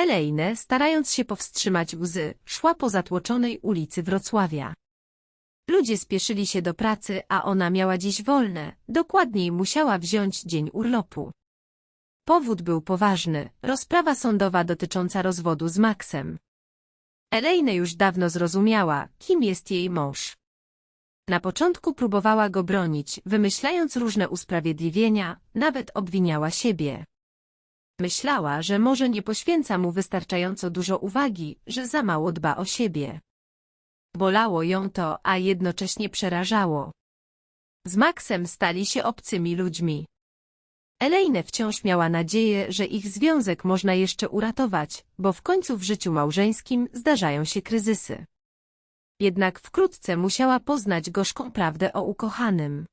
Elejne, starając się powstrzymać łzy, szła po zatłoczonej ulicy Wrocławia. Ludzie spieszyli się do pracy, a ona miała dziś wolne, dokładniej musiała wziąć dzień urlopu. Powód był poważny, rozprawa sądowa dotycząca rozwodu z Maxem. Elejne już dawno zrozumiała, kim jest jej mąż. Na początku próbowała go bronić, wymyślając różne usprawiedliwienia, nawet obwiniała siebie. Myślała, że może nie poświęca mu wystarczająco dużo uwagi, że za mało dba o siebie. Bolało ją to, a jednocześnie przerażało. Z Maxem stali się obcymi ludźmi. Elejne wciąż miała nadzieję, że ich związek można jeszcze uratować, bo w końcu w życiu małżeńskim zdarzają się kryzysy. Jednak wkrótce musiała poznać gorzką prawdę o ukochanym.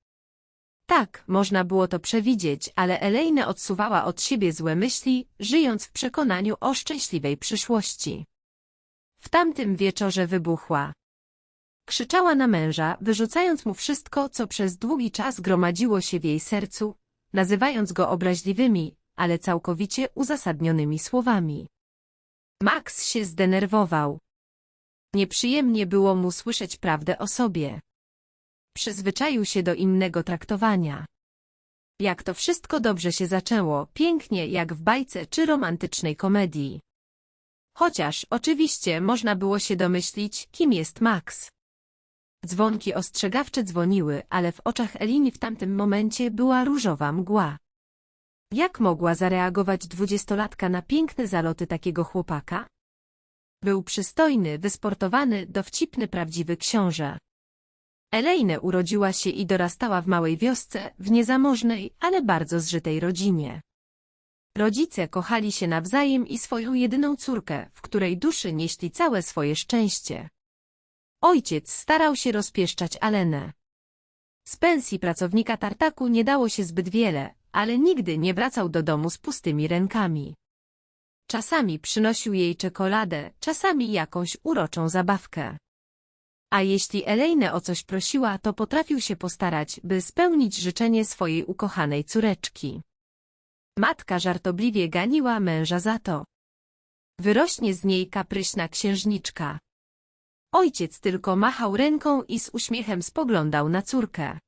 Tak, można było to przewidzieć, ale Elejne odsuwała od siebie złe myśli, żyjąc w przekonaniu o szczęśliwej przyszłości. W tamtym wieczorze wybuchła. Krzyczała na męża, wyrzucając mu wszystko, co przez długi czas gromadziło się w jej sercu, nazywając go obraźliwymi, ale całkowicie uzasadnionymi słowami. Max się zdenerwował. Nieprzyjemnie było mu słyszeć prawdę o sobie. Przyzwyczaił się do innego traktowania. Jak to wszystko dobrze się zaczęło, pięknie jak w bajce czy romantycznej komedii. Chociaż, oczywiście, można było się domyślić, kim jest Max. Dzwonki ostrzegawcze dzwoniły, ale w oczach Elini w tamtym momencie była różowa mgła. Jak mogła zareagować dwudziestolatka na piękne zaloty takiego chłopaka? Był przystojny, wysportowany, dowcipny, prawdziwy książę. Elejne urodziła się i dorastała w małej wiosce, w niezamożnej, ale bardzo zżytej rodzinie. Rodzice kochali się nawzajem i swoją jedyną córkę, w której duszy nieśli całe swoje szczęście. Ojciec starał się rozpieszczać Alenę. Z pensji pracownika tartaku nie dało się zbyt wiele, ale nigdy nie wracał do domu z pustymi rękami. Czasami przynosił jej czekoladę, czasami jakąś uroczą zabawkę. A jeśli Elejne o coś prosiła, to potrafił się postarać, by spełnić życzenie swojej ukochanej córeczki. Matka żartobliwie ganiła męża za to. Wyrośnie z niej kapryśna księżniczka. Ojciec tylko machał ręką i z uśmiechem spoglądał na córkę.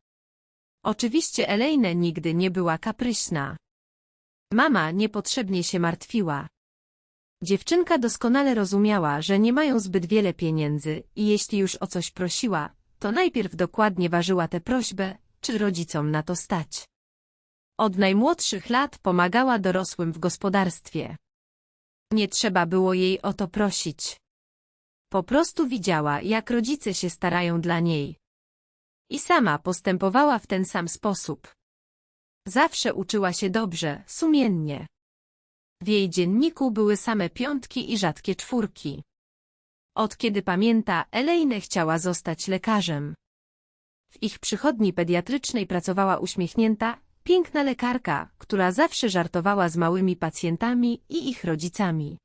Oczywiście Elejne nigdy nie była kapryśna. Mama niepotrzebnie się martwiła. Dziewczynka doskonale rozumiała, że nie mają zbyt wiele pieniędzy i jeśli już o coś prosiła, to najpierw dokładnie ważyła tę prośbę, czy rodzicom na to stać. Od najmłodszych lat pomagała dorosłym w gospodarstwie. Nie trzeba było jej o to prosić. Po prostu widziała, jak rodzice się starają dla niej. I sama postępowała w ten sam sposób. Zawsze uczyła się dobrze, sumiennie. W jej dzienniku były same piątki i rzadkie czwórki. Od kiedy pamięta, Elejne chciała zostać lekarzem. W ich przychodni pediatrycznej pracowała uśmiechnięta, piękna lekarka, która zawsze żartowała z małymi pacjentami i ich rodzicami.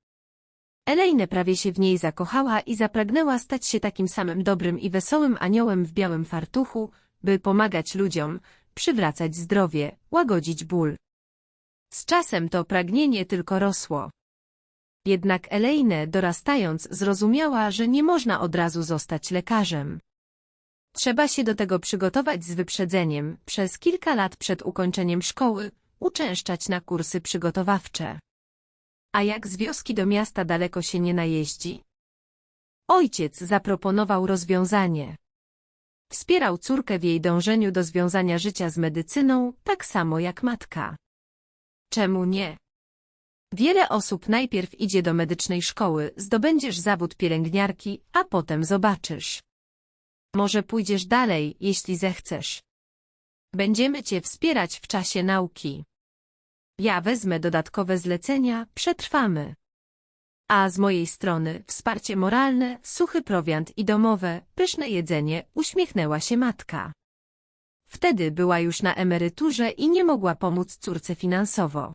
Elejne prawie się w niej zakochała i zapragnęła stać się takim samym dobrym i wesołym aniołem w białym fartuchu, by pomagać ludziom, przywracać zdrowie, łagodzić ból. Z czasem to pragnienie tylko rosło. Jednak Elejne, dorastając, zrozumiała, że nie można od razu zostać lekarzem. Trzeba się do tego przygotować z wyprzedzeniem, przez kilka lat przed ukończeniem szkoły, uczęszczać na kursy przygotowawcze. A jak z wioski do miasta daleko się nie najeździ? Ojciec zaproponował rozwiązanie. Wspierał córkę w jej dążeniu do związania życia z medycyną, tak samo jak matka. Czemu nie? Wiele osób najpierw idzie do medycznej szkoły, zdobędziesz zawód pielęgniarki, a potem zobaczysz. Może pójdziesz dalej, jeśli zechcesz. Będziemy Cię wspierać w czasie nauki. Ja wezmę dodatkowe zlecenia, przetrwamy. A z mojej strony wsparcie moralne, suchy prowiant i domowe, pyszne jedzenie, uśmiechnęła się matka. Wtedy była już na emeryturze i nie mogła pomóc córce finansowo.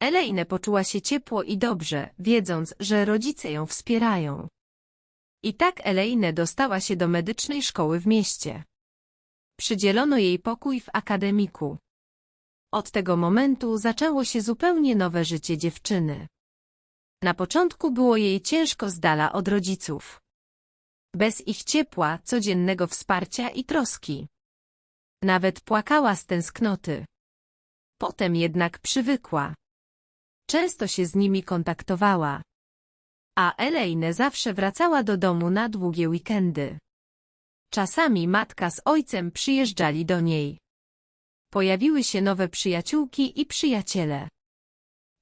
Elejne poczuła się ciepło i dobrze, wiedząc, że rodzice ją wspierają. I tak Elejne dostała się do medycznej szkoły w mieście. Przydzielono jej pokój w akademiku. Od tego momentu zaczęło się zupełnie nowe życie dziewczyny. Na początku było jej ciężko z dala od rodziców. Bez ich ciepła, codziennego wsparcia i troski. Nawet płakała z tęsknoty. Potem jednak przywykła. Często się z nimi kontaktowała. A Elaine zawsze wracała do domu na długie weekendy. Czasami matka z ojcem przyjeżdżali do niej. Pojawiły się nowe przyjaciółki i przyjaciele.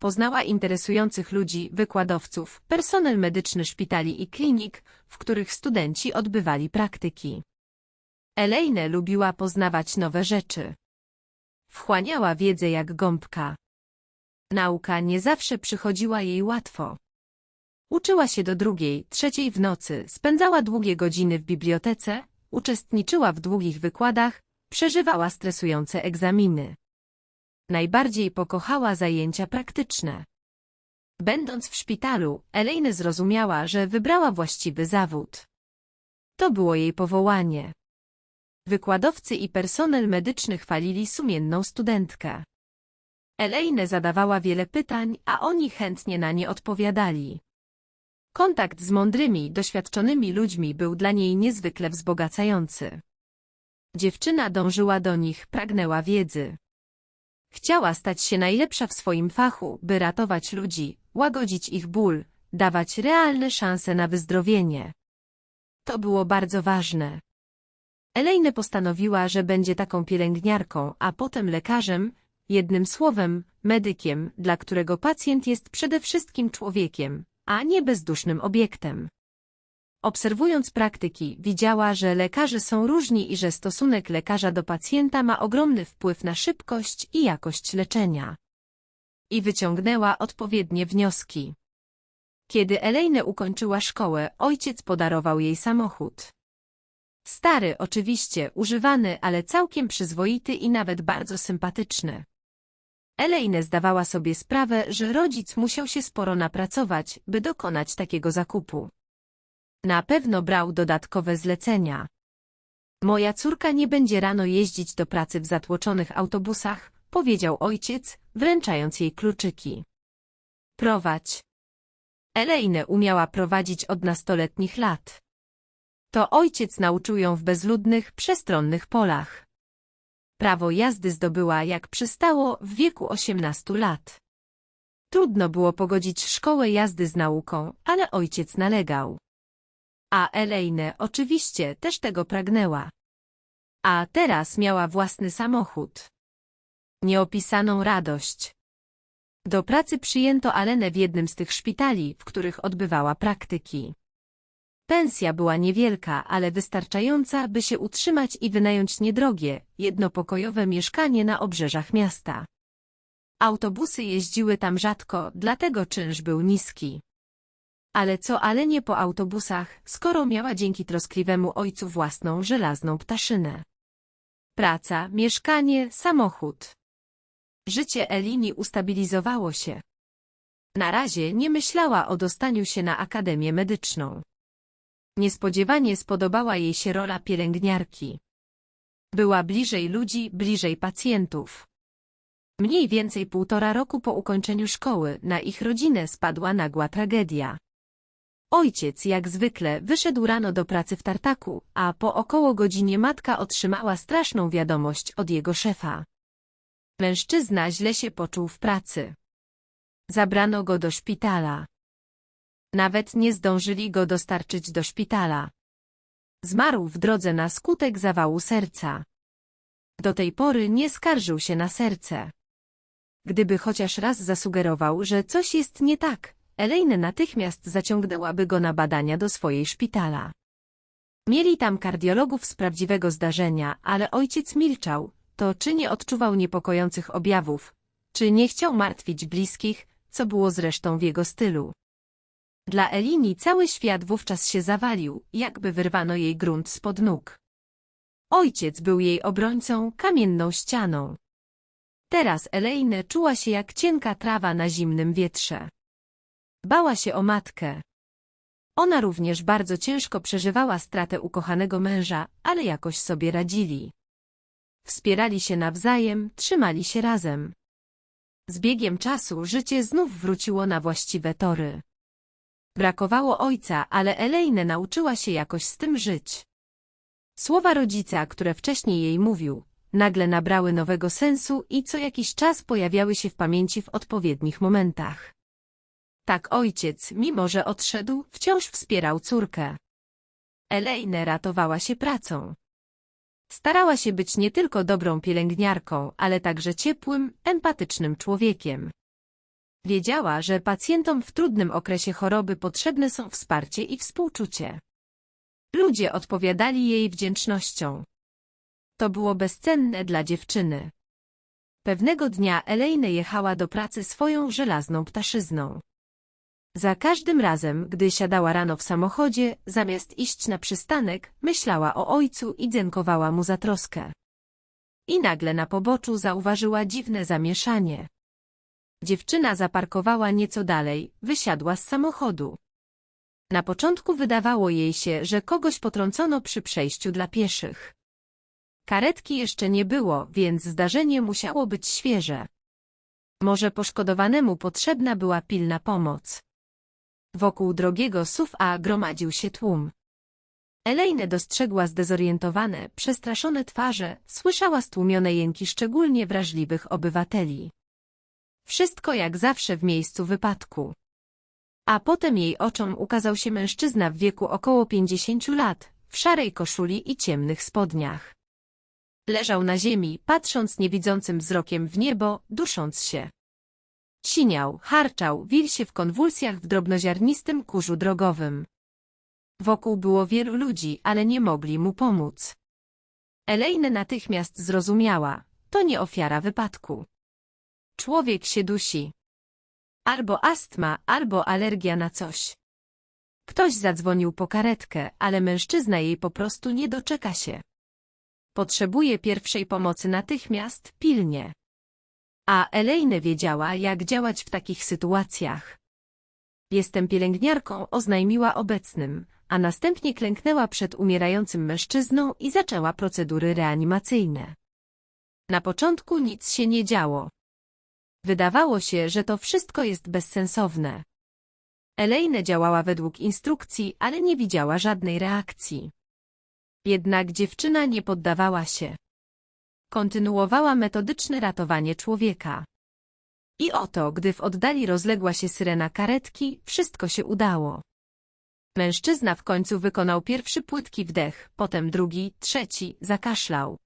Poznała interesujących ludzi, wykładowców, personel medyczny szpitali i klinik, w których studenci odbywali praktyki. Elaine lubiła poznawać nowe rzeczy. Wchłaniała wiedzę jak gąbka. Nauka nie zawsze przychodziła jej łatwo. Uczyła się do drugiej, trzeciej w nocy, spędzała długie godziny w bibliotece, uczestniczyła w długich wykładach, przeżywała stresujące egzaminy. Najbardziej pokochała zajęcia praktyczne. Będąc w szpitalu, Elaine zrozumiała, że wybrała właściwy zawód. To było jej powołanie. Wykładowcy i personel medyczny chwalili sumienną studentkę. Elaine zadawała wiele pytań, a oni chętnie na nie odpowiadali. Kontakt z mądrymi, doświadczonymi ludźmi był dla niej niezwykle wzbogacający. Dziewczyna dążyła do nich, pragnęła wiedzy. Chciała stać się najlepsza w swoim fachu, by ratować ludzi, łagodzić ich ból, dawać realne szanse na wyzdrowienie. To było bardzo ważne. Elaine postanowiła, że będzie taką pielęgniarką, a potem lekarzem, jednym słowem, medykiem, dla którego pacjent jest przede wszystkim człowiekiem, a nie bezdusznym obiektem. Obserwując praktyki, widziała, że lekarze są różni i że stosunek lekarza do pacjenta ma ogromny wpływ na szybkość i jakość leczenia. I wyciągnęła odpowiednie wnioski. Kiedy Elaine ukończyła szkołę, ojciec podarował jej samochód. Stary, oczywiście, używany, ale całkiem przyzwoity i nawet bardzo sympatyczny. Elaine zdawała sobie sprawę, że rodzic musiał się sporo napracować, by dokonać takiego zakupu. Na pewno brał dodatkowe zlecenia. Moja córka nie będzie rano jeździć do pracy w zatłoczonych autobusach, powiedział ojciec, wręczając jej kluczyki. Prowadź. Elaine umiała prowadzić od nastoletnich lat. To ojciec nauczył ją w bezludnych, przestronnych polach. Prawo jazdy zdobyła jak przystało w wieku 18 lat. Trudno było pogodzić szkołę jazdy z nauką, ale ojciec nalegał. A Elaine oczywiście też tego pragnęła. A teraz miała własny samochód. Nieopisaną radość. Do pracy przyjęto Alenę w jednym z tych szpitali, w których odbywała praktyki. Pensja była niewielka, ale wystarczająca, by się utrzymać i wynająć niedrogie, jednopokojowe mieszkanie na obrzeżach miasta. Autobusy jeździły tam rzadko, dlatego czynsz był niski. Ale co ale nie po autobusach, skoro miała dzięki troskliwemu ojcu własną żelazną ptaszynę. Praca, mieszkanie, samochód. Życie Elini ustabilizowało się. Na razie nie myślała o dostaniu się na Akademię Medyczną. Niespodziewanie spodobała jej się rola pielęgniarki. Była bliżej ludzi, bliżej pacjentów. Mniej więcej półtora roku po ukończeniu szkoły na ich rodzinę spadła nagła tragedia. Ojciec jak zwykle wyszedł rano do pracy w tartaku, a po około godzinie matka otrzymała straszną wiadomość od jego szefa. Mężczyzna źle się poczuł w pracy. Zabrano go do szpitala. Nawet nie zdążyli go dostarczyć do szpitala. Zmarł w drodze na skutek zawału serca. Do tej pory nie skarżył się na serce. Gdyby chociaż raz zasugerował, że coś jest nie tak, Elaine natychmiast zaciągnęłaby go na badania do swojej szpitala. Mieli tam kardiologów z prawdziwego zdarzenia, ale ojciec milczał, to czy nie odczuwał niepokojących objawów, czy nie chciał martwić bliskich, co było zresztą w jego stylu. Dla Elini cały świat wówczas się zawalił, jakby wyrwano jej grunt spod nóg. Ojciec był jej obrońcą, kamienną ścianą. Teraz Elaine czuła się jak cienka trawa na zimnym wietrze. Bała się o matkę. Ona również bardzo ciężko przeżywała stratę ukochanego męża, ale jakoś sobie radzili. Wspierali się nawzajem, trzymali się razem. Z biegiem czasu życie znów wróciło na właściwe tory. Brakowało ojca, ale Elejne nauczyła się jakoś z tym żyć. Słowa rodzica, które wcześniej jej mówił, nagle nabrały nowego sensu i co jakiś czas pojawiały się w pamięci w odpowiednich momentach. Tak ojciec, mimo że odszedł, wciąż wspierał córkę. Elejne ratowała się pracą. Starała się być nie tylko dobrą pielęgniarką, ale także ciepłym, empatycznym człowiekiem. Wiedziała, że pacjentom w trudnym okresie choroby potrzebne są wsparcie i współczucie. Ludzie odpowiadali jej wdzięcznością. To było bezcenne dla dziewczyny. Pewnego dnia Elejne jechała do pracy swoją żelazną ptaszyzną. Za każdym razem, gdy siadała rano w samochodzie, zamiast iść na przystanek, myślała o ojcu i dziękowała mu za troskę. I nagle na poboczu zauważyła dziwne zamieszanie. Dziewczyna zaparkowała nieco dalej, wysiadła z samochodu. Na początku wydawało jej się, że kogoś potrącono przy przejściu dla pieszych. Karetki jeszcze nie było, więc zdarzenie musiało być świeże. Może poszkodowanemu potrzebna była pilna pomoc. Wokół drogiego SUV-A gromadził się tłum. Elejne dostrzegła zdezorientowane, przestraszone twarze, słyszała stłumione jęki szczególnie wrażliwych obywateli. Wszystko jak zawsze w miejscu wypadku. A potem jej oczom ukazał się mężczyzna w wieku około 50 lat, w szarej koszuli i ciemnych spodniach. Leżał na ziemi, patrząc niewidzącym wzrokiem w niebo, dusząc się. Siniał, harczał, wil się w konwulsjach w drobnoziarnistym kurzu drogowym. Wokół było wielu ludzi, ale nie mogli mu pomóc. Elejne natychmiast zrozumiała, to nie ofiara wypadku. Człowiek się dusi. Albo astma, albo alergia na coś. Ktoś zadzwonił po karetkę, ale mężczyzna jej po prostu nie doczeka się. Potrzebuje pierwszej pomocy natychmiast, pilnie. A Elejne wiedziała, jak działać w takich sytuacjach. Jestem pielęgniarką, oznajmiła obecnym, a następnie klęknęła przed umierającym mężczyzną i zaczęła procedury reanimacyjne. Na początku nic się nie działo. Wydawało się, że to wszystko jest bezsensowne. Elejne działała według instrukcji, ale nie widziała żadnej reakcji. Jednak dziewczyna nie poddawała się. Kontynuowała metodyczne ratowanie człowieka. I oto, gdy w oddali rozległa się syrena karetki, wszystko się udało. Mężczyzna w końcu wykonał pierwszy płytki wdech, potem drugi, trzeci, zakaszlał.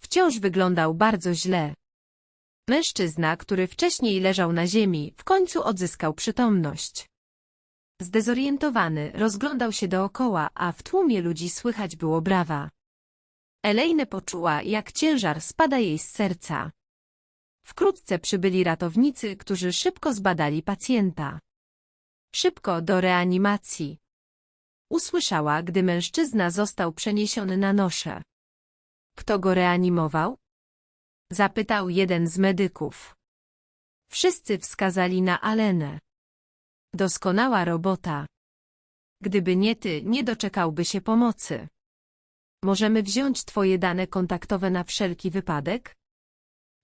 Wciąż wyglądał bardzo źle. Mężczyzna, który wcześniej leżał na ziemi, w końcu odzyskał przytomność. Zdezorientowany, rozglądał się dookoła, a w tłumie ludzi słychać było brawa. Elejne poczuła, jak ciężar spada jej z serca. Wkrótce przybyli ratownicy, którzy szybko zbadali pacjenta. Szybko do reanimacji. Usłyszała, gdy mężczyzna został przeniesiony na noszę. Kto go reanimował? Zapytał jeden z medyków. Wszyscy wskazali na Alenę. Doskonała robota. Gdyby nie ty, nie doczekałby się pomocy. Możemy wziąć twoje dane kontaktowe na wszelki wypadek?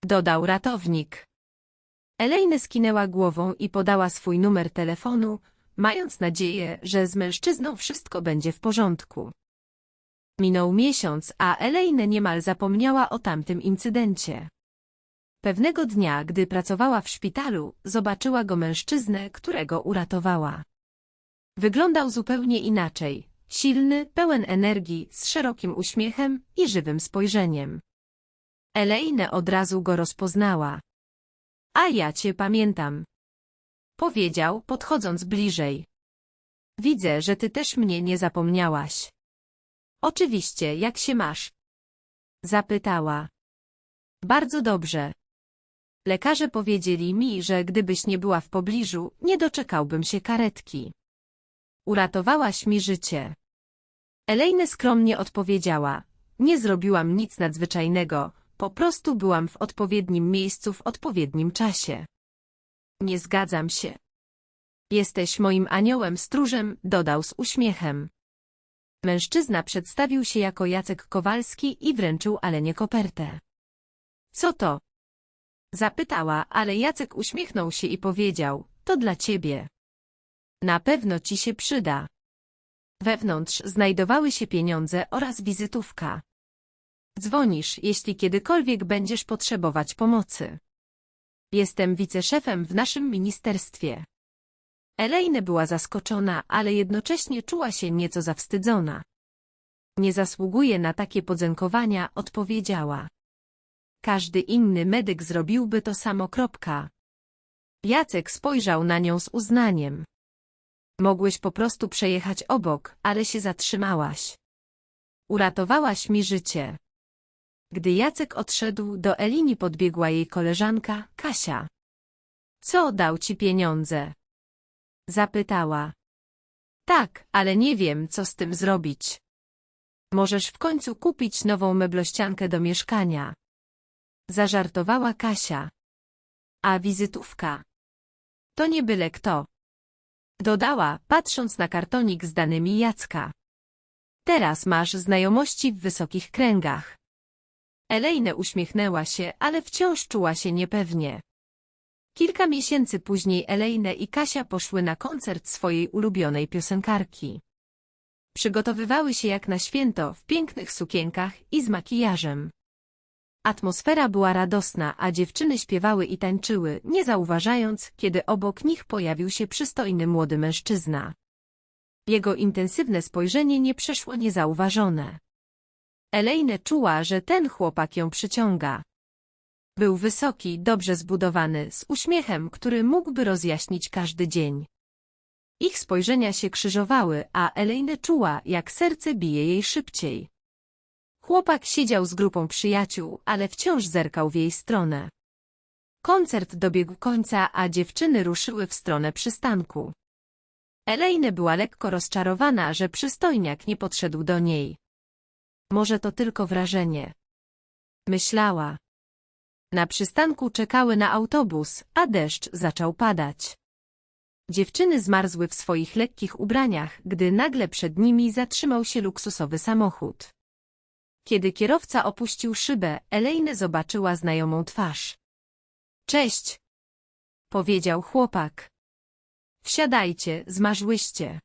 Dodał ratownik. Elejne skinęła głową i podała swój numer telefonu, mając nadzieję, że z mężczyzną wszystko będzie w porządku. Minął miesiąc, a Elejne niemal zapomniała o tamtym incydencie. Pewnego dnia, gdy pracowała w szpitalu, zobaczyła go mężczyznę, którego uratowała. Wyglądał zupełnie inaczej, silny, pełen energii, z szerokim uśmiechem i żywym spojrzeniem. Elejne od razu go rozpoznała. A ja cię pamiętam. Powiedział, podchodząc bliżej. Widzę, że ty też mnie nie zapomniałaś. Oczywiście, jak się masz? Zapytała. Bardzo dobrze. Lekarze powiedzieli mi, że gdybyś nie była w pobliżu, nie doczekałbym się karetki. Uratowałaś mi życie. Elejne skromnie odpowiedziała. Nie zrobiłam nic nadzwyczajnego, po prostu byłam w odpowiednim miejscu w odpowiednim czasie. Nie zgadzam się. Jesteś moim aniołem stróżem, dodał z uśmiechem. Mężczyzna przedstawił się jako Jacek Kowalski i wręczył Alenie kopertę. Co to? Zapytała, ale Jacek uśmiechnął się i powiedział, to dla ciebie. Na pewno ci się przyda. Wewnątrz znajdowały się pieniądze oraz wizytówka. Dzwonisz, jeśli kiedykolwiek będziesz potrzebować pomocy. Jestem wiceszefem w naszym ministerstwie. Elaine była zaskoczona, ale jednocześnie czuła się nieco zawstydzona. Nie zasługuje na takie podziękowania, odpowiedziała. Każdy inny medyk zrobiłby to samo. Kropka. Jacek spojrzał na nią z uznaniem. Mogłeś po prostu przejechać obok, ale się zatrzymałaś. Uratowałaś mi życie. Gdy Jacek odszedł, do Elini podbiegła jej koleżanka, Kasia. Co dał ci pieniądze? Zapytała. Tak, ale nie wiem, co z tym zrobić. Możesz w końcu kupić nową meblościankę do mieszkania. Zażartowała Kasia. A wizytówka? To nie byle kto. Dodała, patrząc na kartonik z danymi Jacka. Teraz masz znajomości w wysokich kręgach. Elejne uśmiechnęła się, ale wciąż czuła się niepewnie. Kilka miesięcy później Elejne i Kasia poszły na koncert swojej ulubionej piosenkarki. Przygotowywały się jak na święto, w pięknych sukienkach i z makijażem. Atmosfera była radosna, a dziewczyny śpiewały i tańczyły, nie zauważając, kiedy obok nich pojawił się przystojny młody mężczyzna. Jego intensywne spojrzenie nie przeszło niezauważone. Elejne czuła, że ten chłopak ją przyciąga. Był wysoki, dobrze zbudowany, z uśmiechem, który mógłby rozjaśnić każdy dzień. Ich spojrzenia się krzyżowały, a Elejne czuła, jak serce bije jej szybciej. Chłopak siedział z grupą przyjaciół, ale wciąż zerkał w jej stronę. Koncert dobiegł końca, a dziewczyny ruszyły w stronę przystanku. Elejne była lekko rozczarowana, że przystojniak nie podszedł do niej. Może to tylko wrażenie. Myślała. Na przystanku czekały na autobus, a deszcz zaczął padać. Dziewczyny zmarzły w swoich lekkich ubraniach, gdy nagle przed nimi zatrzymał się luksusowy samochód. Kiedy kierowca opuścił szybę, Elejne zobaczyła znajomą twarz. Cześć! powiedział chłopak. Wsiadajcie, zmarzłyście.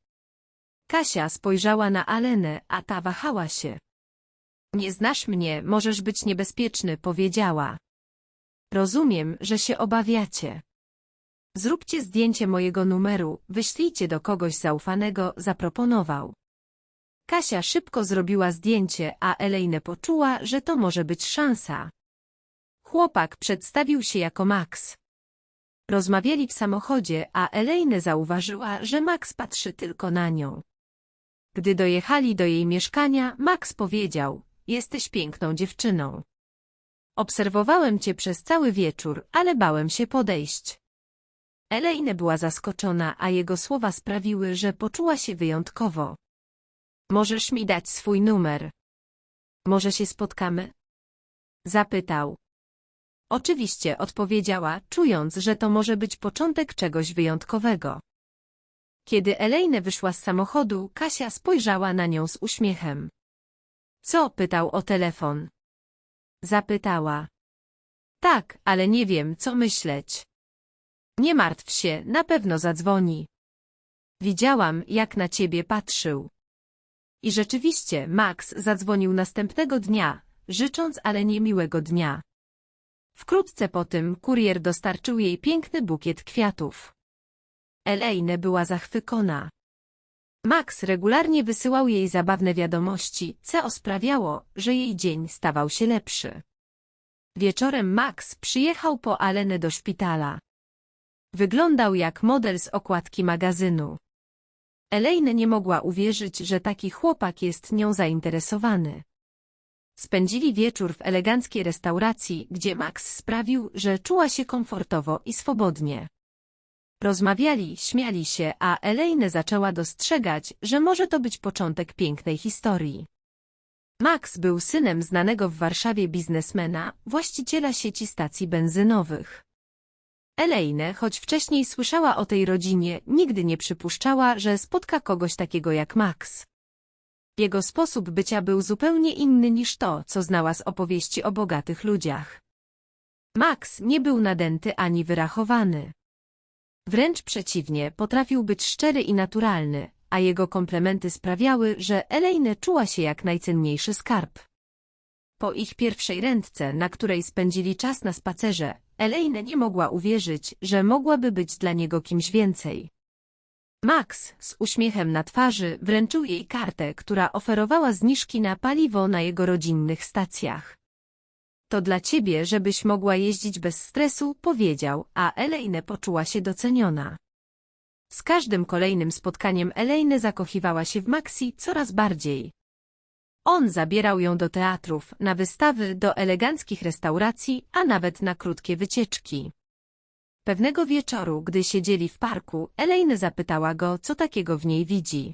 Kasia spojrzała na Alenę, a ta wahała się. Nie znasz mnie, możesz być niebezpieczny, powiedziała. Rozumiem, że się obawiacie. Zróbcie zdjęcie mojego numeru, wyślijcie do kogoś zaufanego, zaproponował. Kasia szybko zrobiła zdjęcie, a Elejne poczuła, że to może być szansa. Chłopak przedstawił się jako Max. Rozmawiali w samochodzie, a Elejne zauważyła, że Max patrzy tylko na nią. Gdy dojechali do jej mieszkania, Max powiedział, jesteś piękną dziewczyną. Obserwowałem cię przez cały wieczór, ale bałem się podejść. Elejne była zaskoczona, a jego słowa sprawiły, że poczuła się wyjątkowo. Możesz mi dać swój numer. Może się spotkamy? Zapytał. Oczywiście, odpowiedziała, czując, że to może być początek czegoś wyjątkowego. Kiedy Elejne wyszła z samochodu, Kasia spojrzała na nią z uśmiechem. Co? pytał o telefon. Zapytała. Tak, ale nie wiem, co myśleć. Nie martw się, na pewno zadzwoni. Widziałam, jak na ciebie patrzył. I rzeczywiście, Max zadzwonił następnego dnia, życząc ale niemiłego dnia. Wkrótce po tym kurier dostarczył jej piękny bukiet kwiatów. Elaine była zachwycona. Max regularnie wysyłał jej zabawne wiadomości, co sprawiało, że jej dzień stawał się lepszy. Wieczorem Max przyjechał po Alenę do szpitala. Wyglądał jak model z okładki magazynu. Elaine nie mogła uwierzyć, że taki chłopak jest nią zainteresowany. Spędzili wieczór w eleganckiej restauracji, gdzie Max sprawił, że czuła się komfortowo i swobodnie. Rozmawiali, śmiali się, a Elaine zaczęła dostrzegać, że może to być początek pięknej historii. Max był synem znanego w Warszawie biznesmena, właściciela sieci stacji benzynowych. Elaine, choć wcześniej słyszała o tej rodzinie, nigdy nie przypuszczała, że spotka kogoś takiego jak Max. Jego sposób bycia był zupełnie inny niż to, co znała z opowieści o bogatych ludziach. Max nie był nadęty ani wyrachowany. Wręcz przeciwnie, potrafił być szczery i naturalny, a jego komplementy sprawiały, że Elaine czuła się jak najcenniejszy skarb. Po ich pierwszej randce, na której spędzili czas na spacerze, Elaine nie mogła uwierzyć, że mogłaby być dla niego kimś więcej. Max, z uśmiechem na twarzy, wręczył jej kartę, która oferowała zniżki na paliwo na jego rodzinnych stacjach. To dla ciebie, żebyś mogła jeździć bez stresu, powiedział, a Elaine poczuła się doceniona. Z każdym kolejnym spotkaniem Elaine zakochiwała się w Maxi coraz bardziej. On zabierał ją do teatrów, na wystawy, do eleganckich restauracji, a nawet na krótkie wycieczki. Pewnego wieczoru, gdy siedzieli w parku, Elaine zapytała go, co takiego w niej widzi.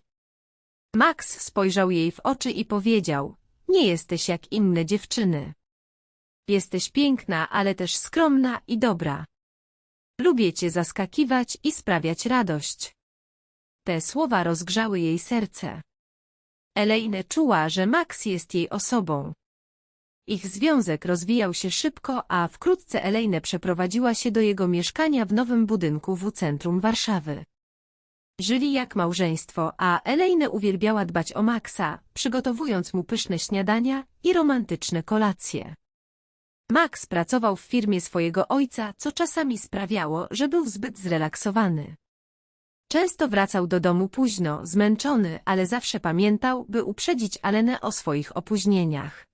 Max spojrzał jej w oczy i powiedział, nie jesteś jak inne dziewczyny. Jesteś piękna, ale też skromna i dobra. Lubię cię zaskakiwać i sprawiać radość. Te słowa rozgrzały jej serce. Elaine czuła, że Max jest jej osobą. Ich związek rozwijał się szybko, a wkrótce Elaine przeprowadziła się do jego mieszkania w nowym budynku w centrum Warszawy. Żyli jak małżeństwo, a Elaine uwielbiała dbać o Maxa, przygotowując mu pyszne śniadania i romantyczne kolacje. Max pracował w firmie swojego ojca, co czasami sprawiało, że był zbyt zrelaksowany. Często wracał do domu późno, zmęczony, ale zawsze pamiętał, by uprzedzić Alenę o swoich opóźnieniach.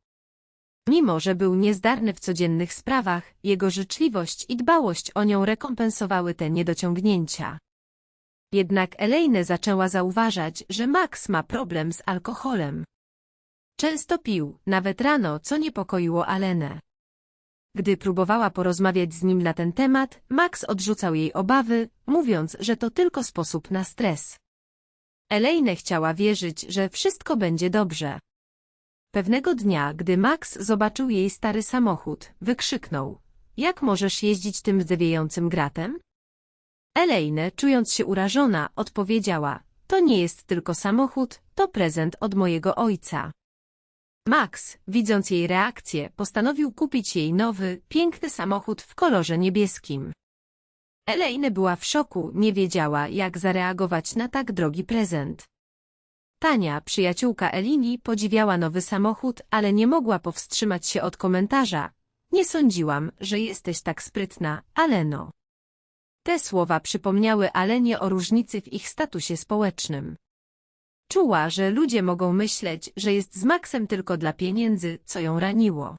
Mimo, że był niezdarny w codziennych sprawach, jego życzliwość i dbałość o nią rekompensowały te niedociągnięcia. Jednak Elaine zaczęła zauważać, że Max ma problem z alkoholem. Często pił, nawet rano, co niepokoiło Alenę. Gdy próbowała porozmawiać z nim na ten temat, Max odrzucał jej obawy, mówiąc, że to tylko sposób na stres. Elaine chciała wierzyć, że wszystko będzie dobrze. Pewnego dnia, gdy Max zobaczył jej stary samochód, wykrzyknął. Jak możesz jeździć tym rdzewiejącym gratem? Elaine, czując się urażona, odpowiedziała. To nie jest tylko samochód, to prezent od mojego ojca. Max, widząc jej reakcję, postanowił kupić jej nowy, piękny samochód w kolorze niebieskim. Elaine była w szoku, nie wiedziała, jak zareagować na tak drogi prezent. Tania, przyjaciółka Elini, podziwiała nowy samochód, ale nie mogła powstrzymać się od komentarza. Nie sądziłam, że jesteś tak sprytna, Aleno. Te słowa przypomniały Alenie o różnicy w ich statusie społecznym. Czuła, że ludzie mogą myśleć, że jest z Maxem tylko dla pieniędzy, co ją raniło.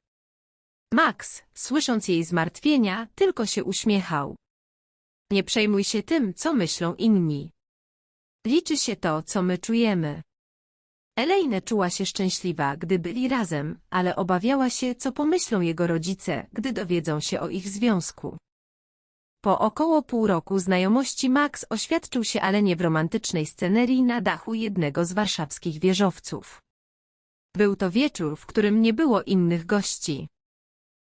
Max, słysząc jej zmartwienia, tylko się uśmiechał. Nie przejmuj się tym, co myślą inni. Liczy się to, co my czujemy. Elaine czuła się szczęśliwa, gdy byli razem, ale obawiała się, co pomyślą jego rodzice, gdy dowiedzą się o ich związku. Po około pół roku znajomości Max oświadczył się Alenie w romantycznej scenerii na dachu jednego z warszawskich wieżowców. Był to wieczór, w którym nie było innych gości.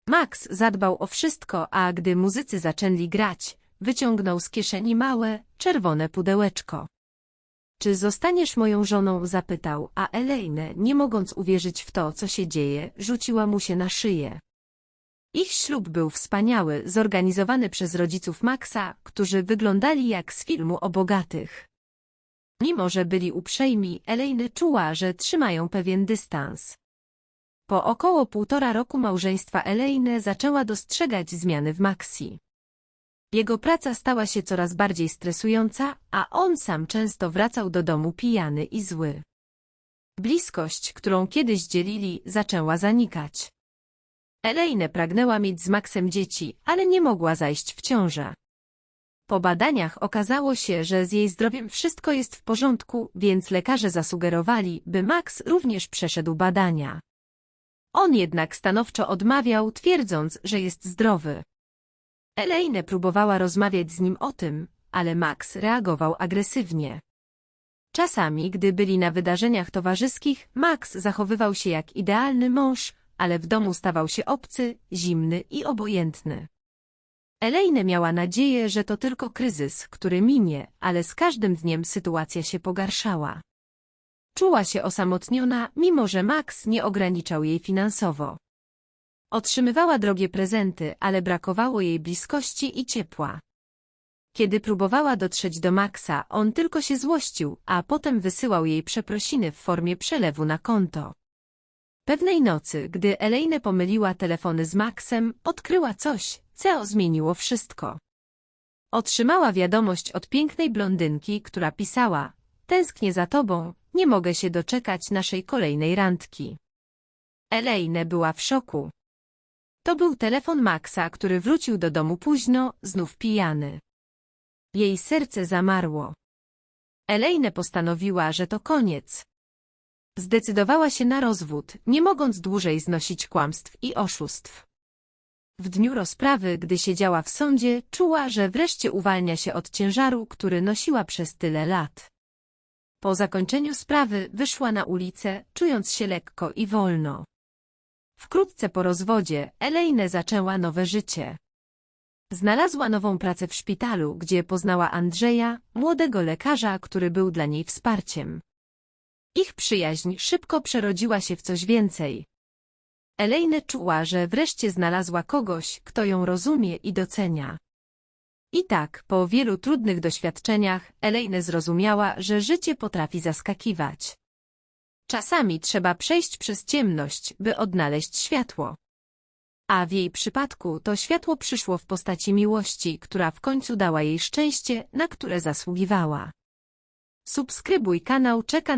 Max zadbał o wszystko, a gdy muzycy zaczęli grać, wyciągnął z kieszeni małe, czerwone pudełeczko. Czy zostaniesz moją żoną? zapytał, a Elaine, nie mogąc uwierzyć w to, co się dzieje, rzuciła mu się na szyję. Ich ślub był wspaniały, zorganizowany przez rodziców Maxa, którzy wyglądali jak z filmu o bogatych. Mimo, że byli uprzejmi, Elaine czuła, że trzymają pewien dystans. Po około półtora roku małżeństwa Elaine zaczęła dostrzegać zmiany w Maxi. Jego praca stała się coraz bardziej stresująca, a on sam często wracał do domu pijany i zły. Bliskość, którą kiedyś dzielili, zaczęła zanikać. Elaine pragnęła mieć z Maxem dzieci, ale nie mogła zajść w ciążę. Po badaniach okazało się, że z jej zdrowiem wszystko jest w porządku, więc lekarze zasugerowali, by Max również przeszedł badania. On jednak stanowczo odmawiał, twierdząc, że jest zdrowy. Elaine próbowała rozmawiać z nim o tym, ale Max reagował agresywnie. Czasami, gdy byli na wydarzeniach towarzyskich, Max zachowywał się jak idealny mąż, ale w domu stawał się obcy, zimny i obojętny. Elaine miała nadzieję, że to tylko kryzys, który minie, ale z każdym dniem sytuacja się pogarszała. Czuła się osamotniona, mimo że Max nie ograniczał jej finansowo. Otrzymywała drogie prezenty, ale brakowało jej bliskości i ciepła. Kiedy próbowała dotrzeć do Maxa, on tylko się złościł, a potem wysyłał jej przeprosiny w formie przelewu na konto. Pewnej nocy, gdy Elaine pomyliła telefony z Maxem, odkryła coś, co zmieniło wszystko. Otrzymała wiadomość od pięknej blondynki, która pisała Tęsknię za tobą, nie mogę się doczekać naszej kolejnej randki. Elaine była w szoku. To był telefon Maxa, który wrócił do domu późno, znów pijany. Jej serce zamarło. Elaine postanowiła, że to koniec. Zdecydowała się na rozwód, nie mogąc dłużej znosić kłamstw i oszustw. W dniu rozprawy, gdy siedziała w sądzie, czuła, że wreszcie uwalnia się od ciężaru, który nosiła przez tyle lat. Po zakończeniu sprawy wyszła na ulicę, czując się lekko i wolno. Wkrótce po rozwodzie Elaine zaczęła nowe życie. Znalazła nową pracę w szpitalu, gdzie poznała Andrzeja, młodego lekarza, który był dla niej wsparciem. Ich przyjaźń szybko przerodziła się w coś więcej. Elaine czuła, że wreszcie znalazła kogoś, kto ją rozumie i docenia. I tak, po wielu trudnych doświadczeniach, Elaine zrozumiała, że życie potrafi zaskakiwać. Czasami trzeba przejść przez ciemność, by odnaleźć światło. A w jej przypadku to światło przyszło w postaci miłości, która w końcu dała jej szczęście, na które zasługiwała. Subskrybuj kanał, czeka